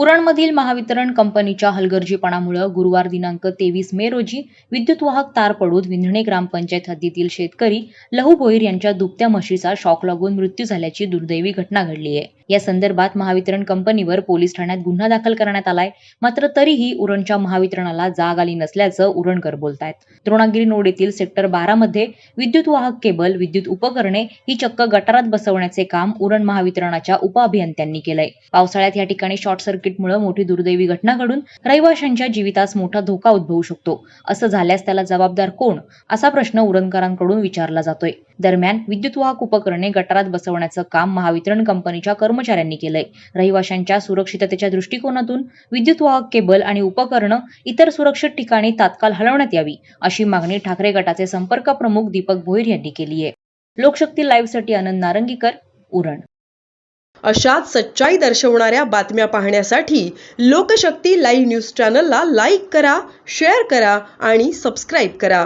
उरणमधील महावितरण कंपनीच्या हलगर्जीपणामुळे गुरुवार दिनांक तेवीस मे रोजी विद्युत वाहक तार पडून विंधणे ग्रामपंचायत हद्दीतील शेतकरी लहू भोईर यांच्या दुभत्या म्हशीचा शॉक लागून मृत्यू झाल्याची दुर्दैवी घटना घडली आहे. या संदर्भात महावितरण कंपनीवर पोलीस ठाण्यात गुन्हा दाखल करण्यात आलाय. मात्र तरीही उरणच्या महावितरणाला जाग आली नसल्याचं उरणकर बोलतायत. द्रोणागिरी नोड येथील सेक्टर बारा मध्ये विद्युत वाहक केबल विद्युत उपकरणे ही चक्क गटारात बसवण्याचे काम उरण महावितरणाच्या उपअभियंत्यांनी केलंय. पावसाळ्यात या ठिकाणी शॉर्ट सर्किटमुळे मोठी दुर्दैवी घटना घडून रहिवाशांच्या जीवितास मोठा धोका उद्भवू शकतो. असं झाल्यास त्याला जबाबदार कोण? असा प्रश्न उरणकरांकडून विचारला जातोय. दरम्यान विद्युत वाहक उपकरणे गटारात बसवण्याचं काम महावितरण कंपनीच्या कर्मचाऱ्यांनी केलंय. रहिवाशांच्या सुरक्षिततेच्या दृष्टिकोनातून विद्युत वाहक केबल आणि उपकरणं इतर सुरक्षित ठिकाणी तात्काळ हलवण्यात यावी अशी मागणी ठाकरे गटाचे संपर्क प्रमुख दीपक भोईर यांनी केली आहे. लोकशक्ती लाईव्हसाठी आनंद नारंगीकर उरण. अशाच सच्चाई दर्शवणाऱ्या बातम्या पाहण्यासाठी लोकशक्ती लाईव्ह न्यूज चॅनलला लाईक करा शेअर करा आणि सबस्क्राईब करा.